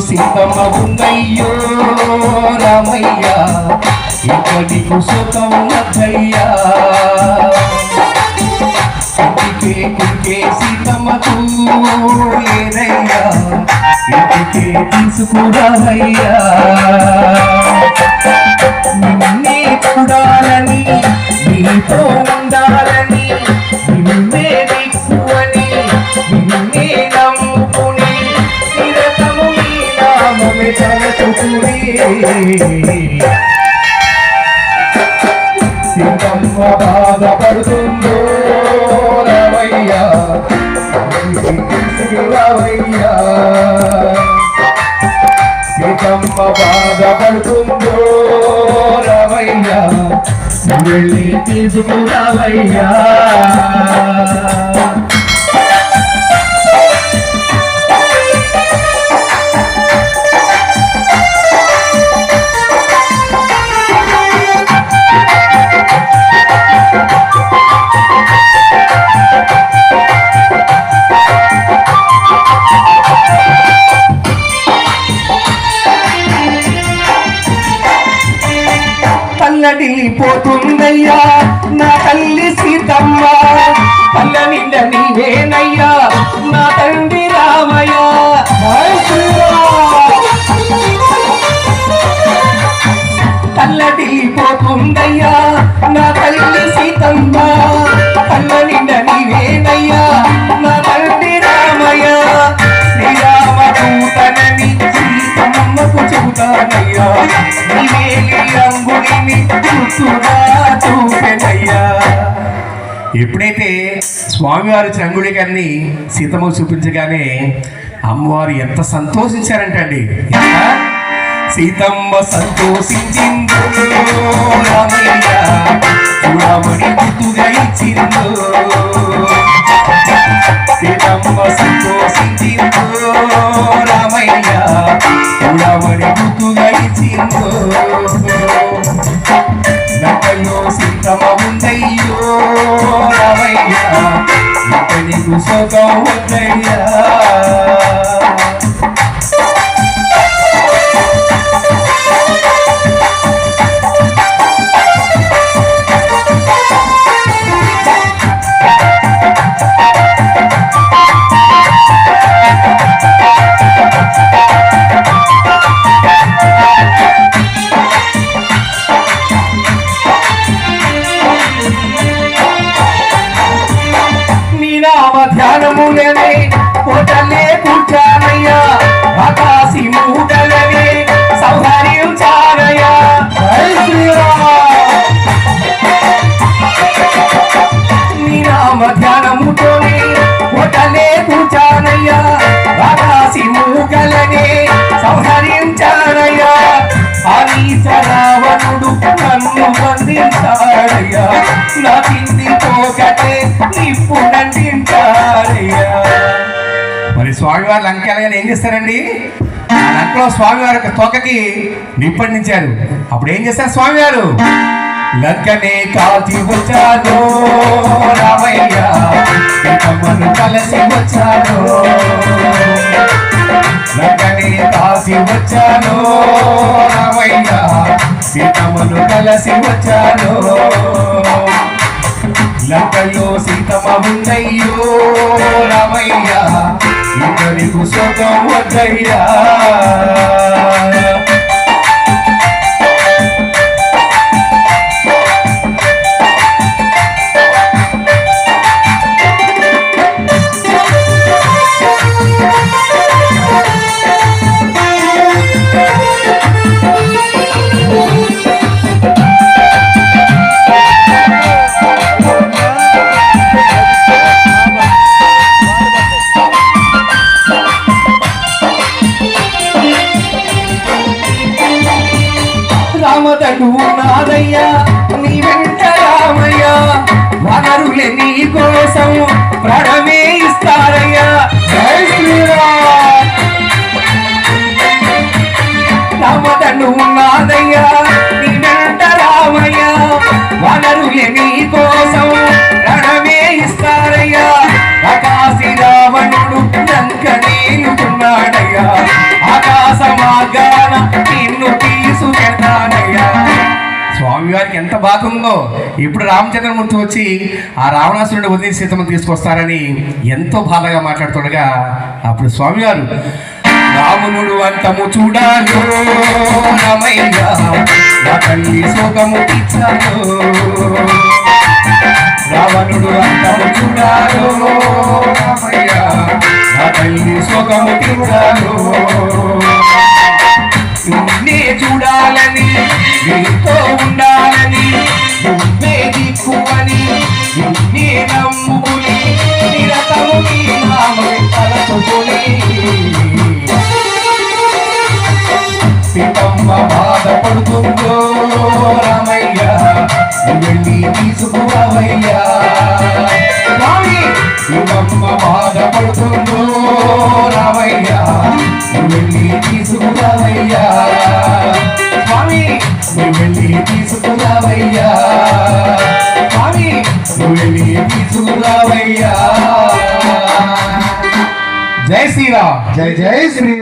సిద్ధమగున్నయ్యో రామయ్యా. ఇప్పటికు సుఖం నథయ్యా ఇంటికే కురికే సీతమ్మకు ఇంటికే నిన్నే చూడాలని నీతో ఉండాలని తలచుకుని బాధపడుతుందో రవయ్యా రవయ్యా సీతమ్మ బాధపడుతుందో రవయ్యా వెళ్ళి తీసుకురావయ్యా. తల్లడిల్లిపోతుందయ్యా నా తల్లి సీతమ్మ పల్ల నిండ నీవేనయ్యా. నా తండ్రి రామయ్య. జై శ్రీరామ్. నా తల్లి సీతమ్మ పల్ల నిండ నీవేనయ్యా. నా తండ్రి రామయ్య. శ్రీరామ దూతనని సీతమ్మకు చెబుతానయ్యా. నీవేనయ్యా రంగుడిని చూసుగా చూపెనయ్యా ఎప్పుడైతే స్వామివారి చంగుడి గారిని సీతమ్మ చూపించగానే అమ్మవారు ఎంత సంతోషించారంటండి సీతమ్మ సంతోషించిందో చూడమని గుర్తుగా ఇచ్చిందో. సీతమ్మ సంతోషించిందో నామ ధ్యానములనే కోటలే కూర్చానయ్యా. ఆకాశి మూటలనే సంహరించానయ్యా. చారయ్యా నీ నామ ధ్యానముతోనే కోటలే కూర్చానయ్యా. ఆకాశి మూగలనే సంహరించానయ్యా. అనీచ రావణుడు నన్ను బంధించాడయ్యా నా మరి స్వామివారు లంకెలగానే ఏం చేస్తారండి? లంకలో స్వామివారి యొక్క తోకకి నిప్పండించారు అప్పుడు ఏం చేస్తారు స్వామివారు? లంకనే కాల్చి వచ్చాను రామయ్య కలిసి వచ్చాను లంకనే కాల్చి వచ్చాను రామయ్య సీతమ్మను కలిసి వచ్చాను లంకలో సీతమ్మ ఉందయ్యో రామయ్య ఇద్దరికి సుఖం వద్దయ్యా రామదడువు నాదయ్యా నీ వెంట రామయ్యా వనరులే నీ కోసం ప్రణమే ఇస్తారయ్యా. జై శ్రీరామ్. రామదడువు నాదయ్యా స్వామివారికి ఇప్పుడు రామచంద్రమూర్తి వచ్చి ఆ రావణాసురుడు వదిలి సీతమ్మ తీసుకొస్తారని ఎంతో బాధగా మాట్లాడుతుండగా అప్పుడు స్వామివారు రామునుడు అంతము చూడాలో నా తల్లి శోకము రావణుడు అంతము చూడాలో నా తల్లి శోకము తీర్చాలో. చూడాలని సీతమ్మ బాధపడుతుందో రామయ్య? వెళ్ళి తీసుకురావయ్యా. స్వామి బాధపడుతుందో రామయ్య? వెళ్ళి తీసుకురావయ్యా. స్వామి వెళ్ళి తీసుకురావయ్యా. స్వామి వెళ్ళి తీసుకురావయ్యా. జై శ్రీరామ్. జై జై శ్రీ